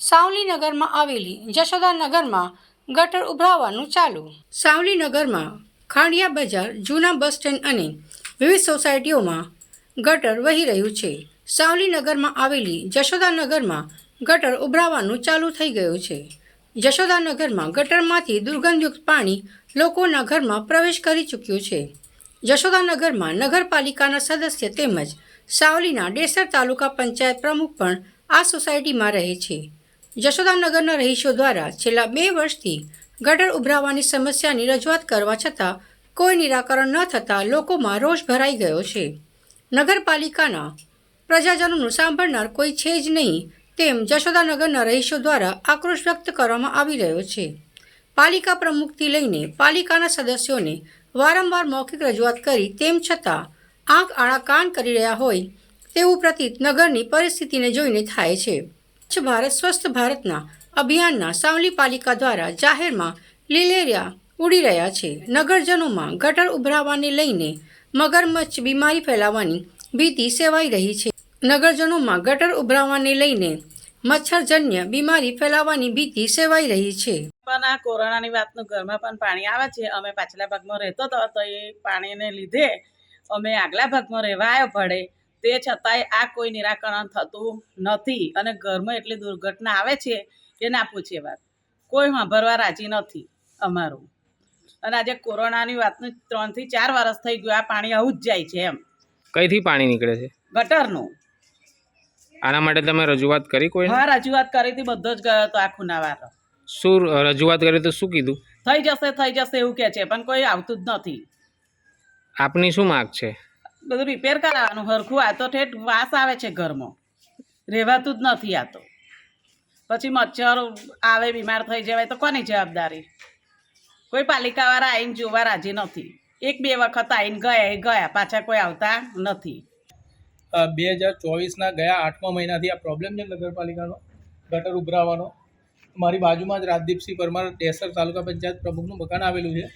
સાવલીનગરમાં આવેલી જશોદાનગરમાં ગટર ઉભરાવાનું ચાલુ. સાવલીનગરમાં ખાંડિયા બજાર, જૂના બસ સ્ટેન્ડ અને વિવિધ સોસાયટીઓમાં ગટર વહી રહ્યું છે. સાવલીનગરમાં આવેલી જશોદાનગરમાં ગટર ઉભરાવાનું ચાલુ થઈ ગયું છે. જશોદાનગરમાં ગટરમાંથી દુર્ગંધયુક્ત પાણી લોકોના ઘરમાં પ્રવેશ કરી ચૂક્યું છે. જશોદાનગરમાં નગરપાલિકાના સદસ્ય તેમજ સાવલીના ડેસર તાલુકા પંચાયત પ્રમુખ પણ આ સોસાયટીમાં રહે છે. જશોદાનગરના રહીશો દ્વારા છેલ્લા બે વર્ષથી ગટર ઉભરાવાની સમસ્યાની રજૂઆત કરવા છતાં કોઈ નિરાકરણ ન થતાં લોકોમાં રોષ ભરાઈ ગયો છે. નગરપાલિકાના પ્રજાજનોનું સાંભળનાર કોઈ છે જ નહીં તેમ જશોદાનગરના રહીશો દ્વારા આક્રોશ વ્યક્ત કરવામાં આવી રહ્યો છે. પાલિકા પ્રમુખથી લઈને પાલિકાના સદસ્યોને વારંવાર મૌખિક રજૂઆત કરી તેમ છતાં આંખ આળા કાન કરી રહ્યા હોય તેવું પ્રતીત નગરની પરિસ્થિતિને જોઈને થાય છે. સ્વચ્છ ભારત, સ્વસ્થ ભારતના અભિયાનના સાવલી પાલિકા દ્વારા જાહેરમાં લીલેરિયા ઉડી રહ્યા છે. નગરજનોમાં ગટર ઉભરાવાને લઈને મગરમચ્છ બીમારી ફેલાવાની ભીતિ સેવાઈ રહી છે. નગરજનોમાં ગટર ઉભરાવાને લઈને મચ્છરજન્ય બીમારી ફેલાવાની ભીતિ સેવાઈ રહી છે. પણ આ કોરોનાની વાતનું ઘરમાં પણ પાણી આવે છે. અમે પાછલા ભાગમાં રહેતો હતો તો એ પાણીને લીધે અમે આગલા ભાગમાં રહેવા આવ્યો પડે તે છતાંય આ કોઈ નિરાકરણ થતું નથી અને ઘરમાં એટલી દુર્ઘટના આવે છે કે ના પૂછે વાત. કોઈ સાંભળવા રાજી નથી અમારું. અને આજે કોરોનાની વાતનું ત્રણથી ચાર વર્ષ થઈ ગયું આ પાણી આવું જ જાય છે એમ. કઈથી પાણી નીકળે છે? ગટરનું. આના માટે તમે રજૂઆત કરી કોઈ? હા રજૂઆત કરી હતી બધો જ ગયો હતો આ નવાર શું રજૂઆત કરી તો શું કીધું? થઈ જશે થઈ જશે એવું કે છે પણ કોઈ આવતું જ નથી. આપની શું માગ છે? બધું રિપેર કરાવવાનું હરખું આ તો ઠેઠ વાસ આવે છે ઘરમાં. રહેવાતું જ નથી આ તો. પછી મચ્છર આવે, બીમાર થઈ જવાય તો કોની જવાબદારી? કોઈ પાલિકાવાળા આવીને જોવા રાજી નથી. એક બે વખત આવીને ગયા, એ ગયા, પાછા કોઈ આવતા નથી. બે હજાર ચોવીસના ગયા આઠમા મહિનાથી આ પ્રોબ્લેમ છે નગરપાલિકાનો, ગટર ઉભરાવાનો. મારી બાજુમાં જ રાજદીપસિંહ પરમાર ડેસર તાલુકા પંચાયત પ્રમુખનું મકાન આવેલું છે.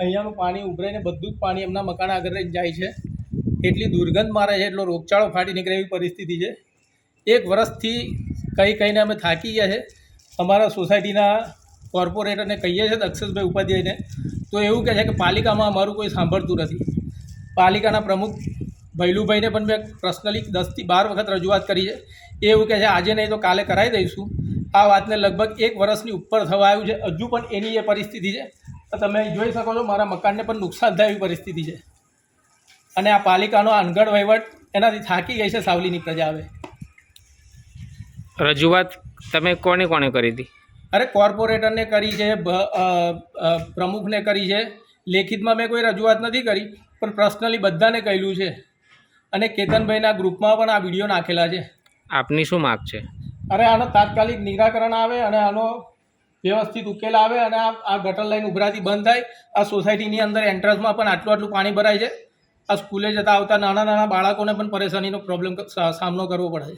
અહીંયાનું પાણી ઉભરાઈને બધું જ પાણી એમના મકાન આગળ જાય છે. એટલી દુર્ગંધ મારે છે, એટલો રોગચાળો ફાટી નીકળે એવી પરિસ્થિતિ છે. એક વર્ષથી કહી કહીને અમે થાકી ગયા છે. અમારા સોસાયટીના કોર્પોરેટરને કહીએ છીએ દક્ષેશભાઈ ઉપાધ્યાયને, તો એવું કહે છે કે પાલિકામાં અમારું કોઈ સાંભળતું નથી. પાલિકાના પ્રમુખ ભૈલુભાઈને પણ મેં પર્સનલી દસથી બાર વખત રજૂઆત કરી છે. એ એવું કહે છે, આજે નહીં તો કાલે કરાવી દઈશું. આ વાતને લગભગ એક વર્ષની ઉપર થવા આવ્યું છે. હજુ પણ એની એ પરિસ્થિતિ છે. તમે જોઈ શકો છો, મારા મકાનને પણ નુકસાન થાય એવી પરિસ્થિતિ છે. અને આ પાલિકાનો અનગઢ વહીવટ એનાથી થાકી ગઈ છે સાવલીની પ્રજા હવે. રજૂઆત તમે કોને કોને કરી હતી? અરે કોર્પોરેટરને કરી છે પ્રમુખને કરી છે. લેખિતમાં મેં કોઈ રજૂઆત નથી કરી પણ પર્સનલી બધાને કહેલું છે. અને કેતનભાઈના ગ્રુપમાં પણ આ વીડિયો નાખેલા છે. આપની શું માગ છે? અરે આનો તાત્કાલિક નિરાકરણ આવે અને આનો વ્યવસ્થિત ઉકેલ આવે અને આ આ ગટર લાઈન ઉભરાતી બંધ થાય. આ સોસાયટીની અંદર એન્ટ્રન્સમાં પણ આટલું આટલું પાણી ભરાય છે. આ સ્કૂલે જતા આવતા નાના નાના બાળકોને પણ પરેશાનીનો પ્રોબ્લેમ સામનો કરવો પડે છે.